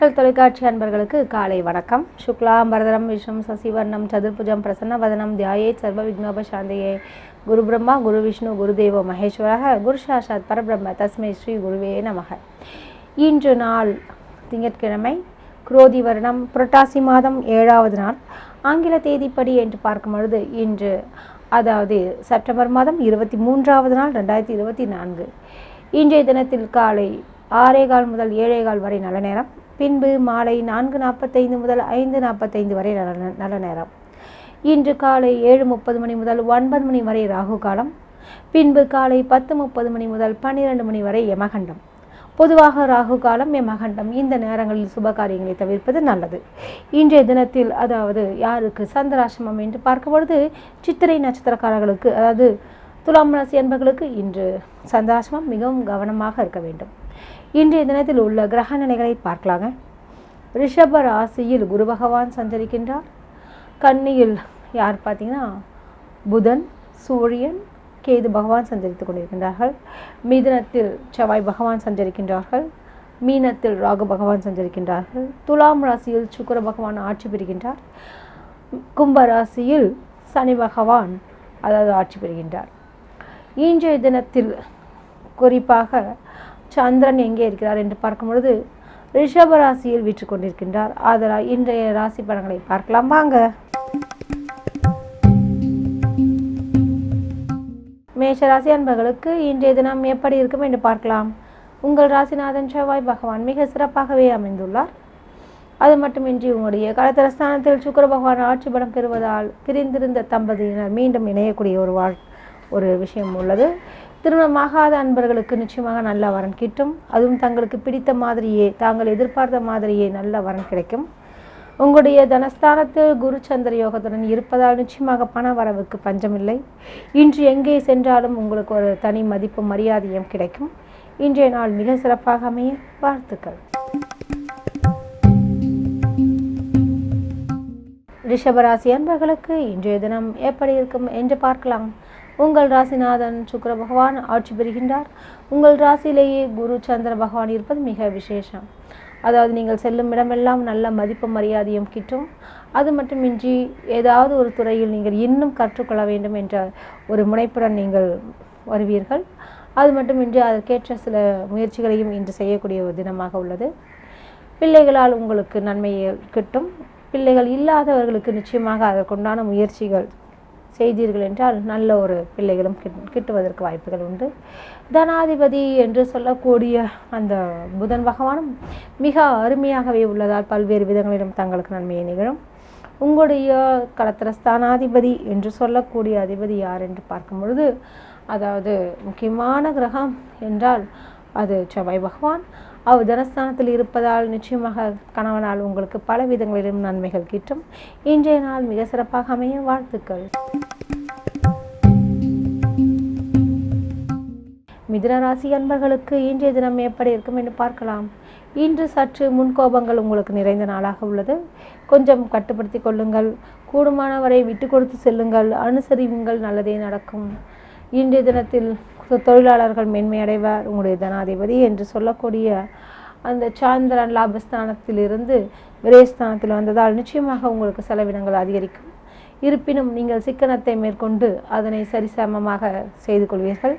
மக்கள் தொலைக்காட்சி அன்பர்களுக்கு காலை வணக்கம். சுக்லாம் பரதரம் விஷ்ணம் சசிவர்ணம் சதுர்புஜம் பிரசன்ன வதனம் தியாயே சர்வ விக்னோப சாந்தையே. குரு பிரம்மா குரு விஷ்ணு குருதேவ மகேஸ்வரக குரு சாஷாத் பரபிரம்ம தஸ்மை ஸ்ரீ குருவே நமக. இன்று நாள் திங்கட்கிழமை குரோதி வருடம் புரட்டாசி மாதம் ஏழாவது நாள். ஆங்கில தேதிப்படி என்று பார்க்கும் பொழுது இன்று அதாவது செப்டம்பர் மாதம் இருபத்தி மூன்றாவது நாள் ரெண்டாயிரத்தி இருபத்தி நான்கு. இன்றைய தினத்தில் காலை ஆறே கால் முதல் ஏழே கால் வரை நல்ல நேரம். பின்பு மாலை நான்கு நாற்பத்தைந்து முதல் ஐந்து நாற்பத்தைந்து வரை நல்ல நல்ல நேரம். இன்று காலை ஏழு முப்பது மணி முதல் ஒன்பது மணி வரை ராகு காலம். பின்பு காலை பத்து முப்பது மணி முதல் பன்னிரெண்டு மணி வரை யமகண்டம். பொதுவாக ராகு காலம் யமகண்டம் இந்த நேரங்களில் சுப காரியங்களை தவிர்ப்பது நல்லது. இன்றைய தினத்தில் அதாவது யாருக்கு சந்திராசிரமம் என்று பார்க்கும் பொழுது சித்திரை நட்சத்திரக்காரர்களுக்கு அதாவது துலாம் ராசி என்பவர்களுக்கு இன்று சந்திராசிரமம் மிகவும் கவனமாக இருக்க வேண்டும். இன்றைய தினத்தில் உள்ள கிரக நிலைகளை பார்க்கலாங்க. ரிஷப ராசியில் குரு பகவான் சஞ்சரிக்கின்றார். கன்னியில் யார் பார்த்தீங்கன்னா புதன் சூரியன் கேது பகவான் சஞ்சரித்துக் கொண்டிருக்கின்றார்கள். மிதனத்தில் செவ்வாய் பகவான் சஞ்சரிக்கின்றார்கள். மீனத்தில் ராகு பகவான் சஞ்சரிக்கின்றார்கள். துலாம் ராசியில் சுக்கர பகவான் ஆட்சி பெறுகின்றார். கும்ப ராசியில் சனி பகவான் அதாவது ஆட்சி பெறுகின்றார். இன்றைய தினத்தில் குறிப்பாக சந்திரன் எங்கே இருக்கிறார் என்று பார்க்கும் பொழுது ரிஷப ராசியில் வீற்று கொண்டிருக்கின்றார் ஆதலால் இன்றைய ராசி பலன்களை பார்க்கலாம். வாங்க. மேஷ ராசி அன்பர்களுக்கு இன்றைய தினம் எப்படி இருக்கும் என்று பார்க்கலாம். உங்கள் ராசிநாதன் செவ்வாய் பகவான் மிக சிறப்பாகவே அமைந்துள்ளார். அது மட்டுமின்றி உங்களுடைய கலத்தரஸ்தானத்தில் சுக்கர பகவான் ஆட்சி பலம் பெறுவதால் பிரிந்திருந்த தம்பதியினர் மீண்டும் இணையக்கூடிய ஒரு வாழ் ஒரு விஷயம் உள்ளது. திருமணமாகாத அன்பர்களுக்கு நிச்சயமாக நல்ல வரன் கிட்டும். அதுவும் தங்களுக்கு பிடித்த மாதிரியே தாங்கள் எதிர்பார்த்த மாதிரியே நல்ல வரன் கிடைக்கும். உங்களுடைய தனஸ்தானத்தில் குரு சந்திர யோகத்துடன் இருப்பதால் நிச்சயமாக பண வரவுக்கு பஞ்சமில்லை. இன்று எங்கே சென்றாலும் உங்களுக்கு ஒரு தனி மதிப்பு மரியாதையும் கிடைக்கும். இன்றைய நாள் மிக சிறப்பாக அமைய வாழ்த்துக்கள். ரிஷபராசி அன்பர்களுக்கு இன்றைய தினம் எப்படி இருக்கும் என்று பார்க்கலாம். உங்கள் ராசிநாதன் சுக்கர பகவான் ஆட்சி பெறுகின்றார். உங்கள் ராசியிலேயே குரு சந்திர பகவான் இருப்பது மிக விசேஷம். அதாவது நீங்கள் செல்லும் இடமெல்லாம் நல்ல மதிப்பு மரியாதையும் கிட்டும். அது மட்டுமின்றி ஏதாவது ஒரு துறையில் நீங்கள் இன்னும் கற்றுக்கொள்ள வேண்டும் என்ற ஒரு முனைப்புடன் நீங்கள் வருவீர்கள். அது மட்டுமின்றி அதற்கேற்ற சில முயற்சிகளையும் இன்று செய்யக்கூடிய ஒரு தினமாக உள்ளது. பிள்ளைகளால் உங்களுக்கு நன்மையை கிட்டும். பிள்ளைகள் இல்லாதவர்களுக்கு நிச்சயமாக அதற்குண்டான முயற்சிகள் செய்தீர்கள் என்றால் நல்ல ஒரு பிள்ளைகளும் கிட்டுவதற்கு வாய்ப்புகள் உண்டு. தனாதிபதி என்று சொல்லக்கூடிய அந்த புதன் பகவானும் மிக அருமையாகவே உள்ளதால் பல்வேறு விதங்களிலும் தங்களுக்கு நன்மையை நிகழும். உங்களுடைய கலத்திரஸ்தானாதிபதி என்று சொல்லக்கூடிய அதிபதி யார் என்று பார்க்கும் பொழுது அதாவது முக்கியமான கிரகம் என்றால் அது செவ்வாய் பகவான். அவர் தனஸ்தானத்தில் இருப்பதால் நிச்சயமாக கணவனால் உங்களுக்கு பல விதங்களிலும் நன்மைகள் கிட்டும். இன்றைய நாள் மிக சிறப்பாக அமைய வாழ்த்துக்கள். மிதுனராசி அன்பர்களுக்கு இன்றைய தினம் எப்படி இருக்கும் என்று பார்க்கலாம். இன்று சற்று முன்கோபங்கள் உங்களுக்கு நிறைந்த நாளாக உள்ளது. கொஞ்சம் கட்டுப்படுத்தி கொள்ளுங்கள். கூடுமானவரை விட்டு கொடுத்து செல்லுங்கள். அனுசரிவுங்கள் நல்லதே நடக்கும். இன்றைய தினத்தில் தொழிலாளர்கள் மேன்மையடைவார் உங்களுடைய தனாதிபதி என்று சொல்லக்கூடிய அந்த சாந்திரன் லாபஸ்தானத்தில் இருந்து விரயஸ்தானத்தில் வந்ததால் நிச்சயமாக உங்களுக்கு செலவினங்கள் அதிகரிக்கும். இருப்பினும் நீங்கள் சிக்கனத்தை மேற்கொண்டு அதனை சரிசமமாக செய்து கொள்வீர்கள்.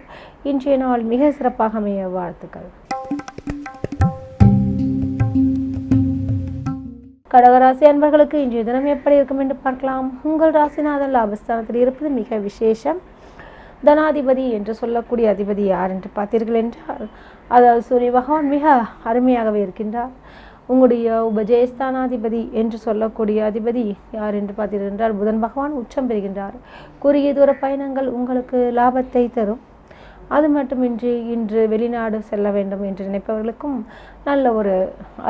இன்றைய நாள் மிக சிறப்பாக அமைய வாழ்த்துக்கள். கடகராசி அன்பர்களுக்கு இன்றைய தினம் எப்படி இருக்கும் என்று பார்க்கலாம். உங்கள் ராசிநாதன் லாபஸ்தானத்தில் இருப்பது மிக விசேஷம். தனாதிபதி என்று சொல்லக்கூடிய அதிபதி யார் என்று பார்த்தீர்கள் என்றால் அதாவது சூரிய பகவான் மிக அருமையாகவே இருக்கின்றார். உங்களுடைய உபஜயஸ்தானாதிபதி என்று சொல்லக்கூடிய அதிபதி யார் என்று பார்த்தீர்கள் என்றால் புதன் பகவான் உச்சம் பெறுகின்றார். குறுகிய தூர பயணங்கள் உங்களுக்கு லாபத்தை தரும். அது மட்டுமின்றி இன்று வெளிநாடு செல்ல வேண்டும் என்று நினைப்பவர்களுக்கும் நல்ல ஒரு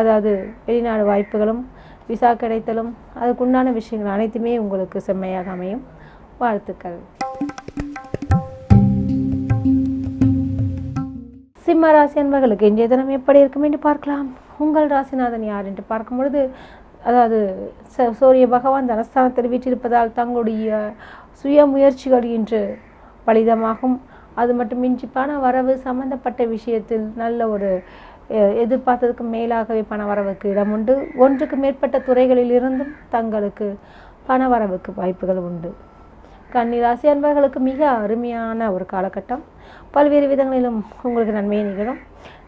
அதாவது வெளிநாடு வாய்ப்புகளும் விசா கிடைத்தலும் அதுக்குண்டான விஷயங்கள் அனைத்துமே உங்களுக்கு செம்மையாக அமையும். வாழ்த்துக்கள். சிம்ம ராசி அன்பர்களுக்கு இன்றைய தினம் எப்படி இருக்கும் என்று பார்க்கலாம். உங்கள் ராசிநாதன் யார் என்று பார்க்கும் பொழுது அதாவது ச- சூரிய பகவான் தனஸ்தானத்தில் வீற்றிருப்பதால் தங்களுடைய சுய முயற்சிகள் இன்று பலிதமாகும். அது மட்டுமின்றி பண வரவு சம்பந்தப்பட்ட விஷயத்தில் நல்ல ஒரு எ- எதிர்பார்த்ததுக்கு மேலாகவே பணவரவுக்கு இடம் உண்டு. ஒன்றுக்கு மேற்பட்ட துறைகளில் இருந்தும் தங்களுக்கு பணவரவுக்கு வாய்ப்புகள் உண்டு. கன்னிராசி அன்பர்களுக்கு மிக அருமையான ஒரு காலகட்டம். பல்வேறு விதங்களிலும் உங்களுக்கு நன்மையை நிகழும்.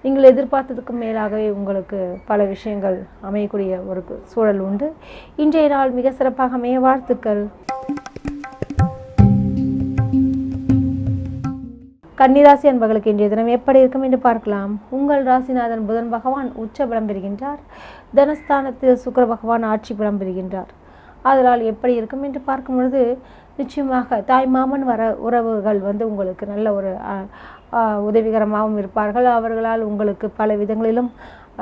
நீங்கள் எதிர்பார்த்ததுக்கும் மேலாகவே உங்களுக்கு பல விஷயங்கள் அமையக்கூடிய ஒரு சூழல் உண்டு. இன்றைய நாள் மிக சிறப்பாக அமைய வாழ்த்துக்கள். கன்னிராசி அன்பர்களுக்கு இன்றைய தினம் எப்படி இருக்கும் என்று பார்க்கலாம். உங்கள் ராசிநாதன் புதன் பகவான் உச்ச பலம் பெறுகின்றார். தனஸ்தானத்தில் சுக்கிர பகவான் ஆட்சி பலம் பெறுகின்றார். அதனால் எப்படி இருக்கும் என்று பார்க்கும் பொழுது நிச்சயமாக தாய் மாமன் வர உறவுகள் வந்து உங்களுக்கு நல்ல ஒரு உதவிகரமாகவும் இருப்பார்கள். அவர்களால் உங்களுக்கு பல விதங்களிலும்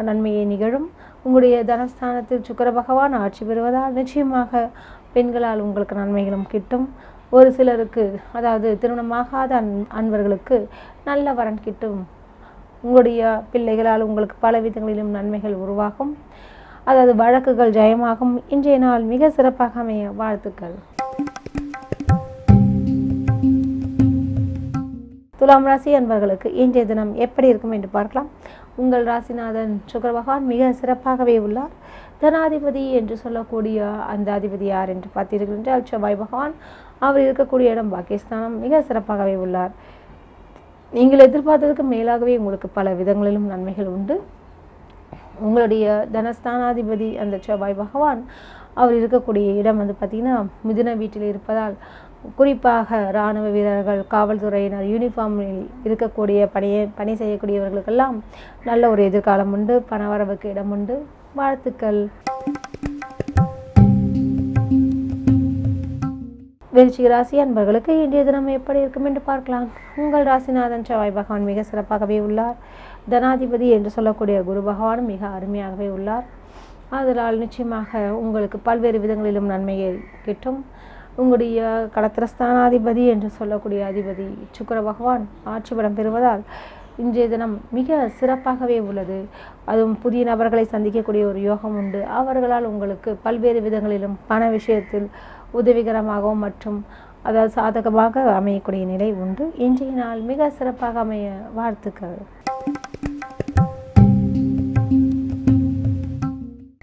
நன்மையை நிகழும். உங்களுடைய தனஸ்தானத்தில் சுக்கர பகவான் ஆட்சி பெறுவதால் நிச்சயமாக பெண்களால் உங்களுக்கு நன்மைகளும் கிட்டும். ஒரு சிலருக்கு அதாவது திருமணமாகாத அன் அன்பர்களுக்கு நல்ல வரன் கிட்டும். உங்களுடைய பிள்ளைகளால் உங்களுக்கு பல விதங்களிலும் நன்மைகள் உருவாகும். அதாவது வழக்குகள் ஜெயமாகும். இன்றைய நாள் மிக சிறப்பாக அமைய வாழ்த்துக்கள். துலாம் ராசி அன்பர்களுக்கு இன்றைய தினம் எப்படி இருக்கும் என்று பார்க்கலாம். உங்கள் ராசிநாதன் சுக்கர பகவான் மிக சிறப்பாகவே உள்ளார். தனாதிபதி என்று சொல்லக்கூடிய அந்த அதிபதி யார் என்று பார்த்தீர்கள் என்றால் செவ்வாய் பகவான். அவர் இருக்கக்கூடிய இடம் பாகிஸ்தானம் மிக சிறப்பாகவே உள்ளார். நீங்கள் எதிர்பார்த்ததுக்கு மேலாகவே உங்களுக்கு பல விதங்களிலும் நன்மைகள் உண்டு. உங்களுடைய தனஸ்தானாதிபதி அந்த செவ்வாய் பகவான். அவர் இருக்கக்கூடிய இடம் வந்து பார்த்திங்கன்னா மிதுன வீட்டில் இருப்பதால் குறிப்பாக இராணுவ வீரர்கள் காவல்துறையினர் யூனிஃபார்மில் இருக்கக்கூடிய பணியை பணி செய்யக்கூடியவர்களுக்கெல்லாம் நல்ல ஒரு எதிர்காலம் உண்டு பணவரவுக்கு இடம் உண்டு. வாழ்த்துக்கள். விருச்சிக ராசி அன்பர்களுக்கு இன்றைய தினம் எப்படி இருக்கும் என்று பார்க்கலாம். உங்கள் ராசிநாதன் செவ்வாய் பகவான் மிக சிறப்பாகவே உள்ளார். தனாதிபதி என்று சொல்லக்கூடிய குரு பகவானும் மிக அருமையாகவே உள்ளார். அதனால் நிச்சயமாக உங்களுக்கு பல்வேறு விதங்களிலும் நன்மையை கிட்டும். உங்களுடைய களத்திரஸ்தானாதிபதி என்று சொல்லக்கூடிய அதிபதி சுக்கர பகவான் ஆட்சி பெறுவதால் இன்றைய தினம் மிக சிறப்பாகவே உள்ளது. அதுவும் புதிய நபர்களை சந்திக்கக்கூடிய ஒரு யோகம் உண்டு. அவர்களால் உங்களுக்கு பல்வேறு விதங்களிலும் பண விஷயத்தில் உதவிகரமாகவும் மற்றும் அதாவது சாதகமாக அமையக்கூடிய நிலை உண்டு. இன்றைய நாள் மிக சிறப்பாக அமைய வாழ்த்துக்கள்.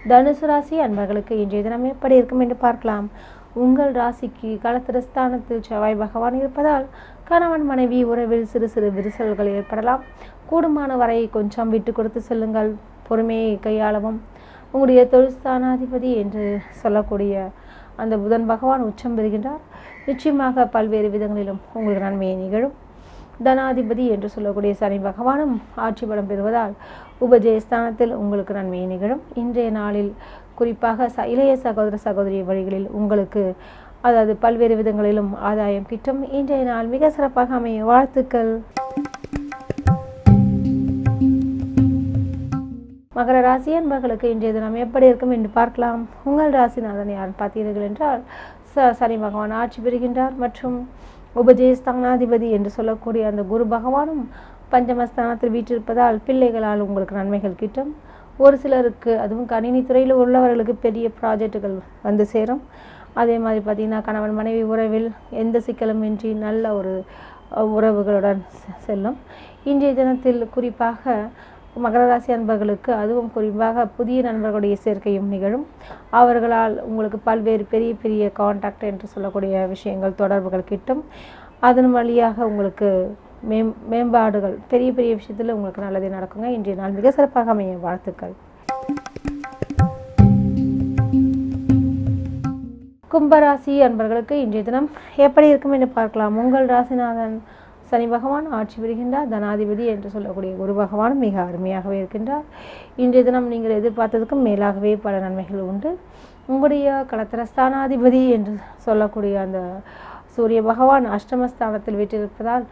தனுசு ராசி அன்பர்களுக்கு இன்றைய தினம் எப்படி இருக்கும் என்று பார்க்கலாம். உங்கள் ராசிக்கு களத்திரஸ்தானத்தில் செவ்வாய் பகவான் இருப்பதால் கணவன் மனைவி உறவில் சிறு சிறு விரிசல்கள் ஏற்படலாம். கூடுமான வரை கொஞ்சம் விட்டு கொடுத்து செல்லுங்கள். பொறுமையை கையாளவும். உங்களுடைய தொழில்ஸ்தானாதிபதி என்று சொல்லக்கூடிய அந்த புதன் பகவான் உச்சம் பெறுகின்றார். நிச்சயமாக பல்வேறு விதங்களிலும் உங்களுக்கு நன்மையை நிகழும். தனாதிபதி என்று சொல்லக்கூடிய சனி பகவானும் ஆட்சி படம் பெறுவதால் உபஜயஸ்தானத்தில் உங்களுக்கு நன்மையை நிகழும். இன்றைய நாளில் குறிப்பாக ச இளைய சகோதர சகோதரி வழிகளில் உங்களுக்கு அதாவது பல்வேறு விதங்களிலும் ஆதாயம் கிட்டும். இன்றைய நாள் மிக சிறப்பாக அமைய வாழ்த்துக்கள். மகர ராசி அன்பர்களுக்கு இன்றைய தினம் எப்படி இருக்கும் என்று பார்க்கலாம். உங்கள் ராசிநாதன் யார் பார்த்தீர்கள் என்றால் ச சனி பகவான் ஆட்சி பெறுகின்றார் மற்றும் உபஜயஸ்தானாதிபதி என்று சொல்லக்கூடிய அந்த குரு பகவானும் பஞ்சமஸ்தானத்தில் வீற்றிருப்பதால் பிள்ளைகளால் உங்களுக்கு நன்மைகள் கிட்டும். ஒரு சிலருக்கு அதுவும் கணினி துறையில் உள்ளவர்களுக்கு பெரிய ப்ராஜெக்டுகள் வந்து சேரும். அதே மாதிரி பார்த்திங்கன்னா கணவன் மனைவி உறவில் எந்த சிக்கலும் இன்றி நல்ல ஒரு உறவுகளுடன் செ- செல்லும். இன்றைய தினத்தில் குறிப்பாக மகர ராசி அன்பர்களுக்கு அதுவும் குறிப்பாக புதிய நண்பர்களுடைய சேர்க்கையும் நிகழும். அவர்களால் உங்களுக்கு பல்வேறு பெரிய பெரிய காண்டாக்ட் என்று சொல்லக்கூடிய விஷயங்கள் தொடர்புகள் கிட்டும். அதன் வழியாக உங்களுக்கு மேம் மேம்பாடுகள் பெரிய பெரிய விஷயத்தில் உங்களுக்கு நல்லதே நடக்குங்க. இன்றைய நாள் மிக சிறப்பாக அமைய வாழ்த்துக்கள். கும்பராசி அன்பர்களுக்கு இன்றைய தினம் எப்படி இருக்கும் என்று பார்க்கலாம். உங்கள் ராசிநாதன் சனி பகவான் ஆட்சி பெறுகின்றார் தனாதிபதி என்று சொல்லக்கூடிய குரு பகவான் மிக அருமையாகவே இருக்கின்றார். இன்றைய தினம் நீங்கள் எதிர்பார்த்ததுக்கும் மேலாகவே பல நன்மைகள் உண்டு. உங்களுடைய களத்திரஸ்தானாதிபதி என்று சொல்லக்கூடிய அந்த சூரிய பகவான் அஷ்டமஸ்தானத்தில் வீற்றிருப்பதால்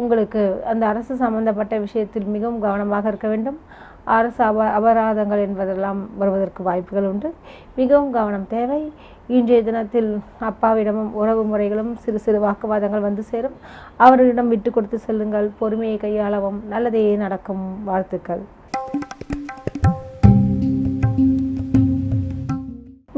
உங்களுக்கு அந்த அரசு சம்பந்தப்பட்ட விஷயத்தில் மிகவும் கவனமாக இருக்க வேண்டும். அரசு அப அபராதங்கள் என்பதெல்லாம் வருவதற்கு வாய்ப்புகள் உண்டு. மிகவும் கவனம் தேவை. இன்றைய தினத்தில் அப்பாவிடமும் உறவு முறைகளும் சிறு சிறு வாக்குவாதங்கள் வந்து சேரும். அவர்களிடம் விட்டு கொடுத்து செல்லுங்கள். பொறுமையை கையாளவும் நல்லதே நடக்கும். வாழ்த்துக்கள்.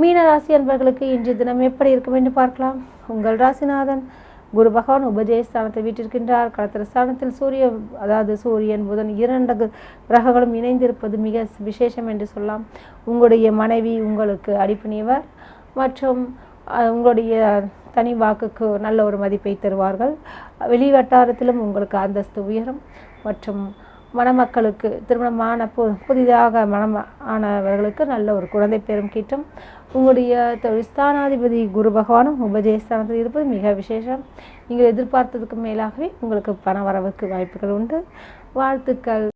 மீன ராசி அன்பர்களுக்கு இன்றைய தினம் எப்படி இருக்கும் என்று பார்க்கலாம். உங்கள் ராசிநாதன் குரு பகவான் உபஜயஸ்தானத்தில் வீட்டிருக்கின்றார். கடத்திரஸ்தானத்தில் சூரிய அதாவது சூரியன் புதன் இரண்டு கிரகங்களும் இணைந்திருப்பது மிக விசேஷம் என்று சொல்லலாம். உங்களுடைய மனைவி உங்களுக்கு அடிப்பணியவர் மற்றும் உங்களுடைய தனி வாக்குக்கு நல்ல ஒரு மதிப்பை தருவார்கள். வெளி வட்டாரத்திலும் உங்களுக்கு அந்தஸ்து உயரும் மற்றும் மணமக்களுக்கு திருமணமான பு புதிதாக மணம் ஆனவர்களுக்கு நல்ல ஒரு குழந்தை பேரும் கிட்டும் உங்களுடைய தொழில்ஸ்தானாதிபதி குரு பகவானும் உபஜயஸ்தானத்தில் இருப்பது மிக விசேஷம். நீங்கள் எதிர்பார்த்ததுக்கு மேலாகவே உங்களுக்கு பண வரவுக்கு வாய்ப்புகள் உண்டு. வாழ்த்துக்கள்.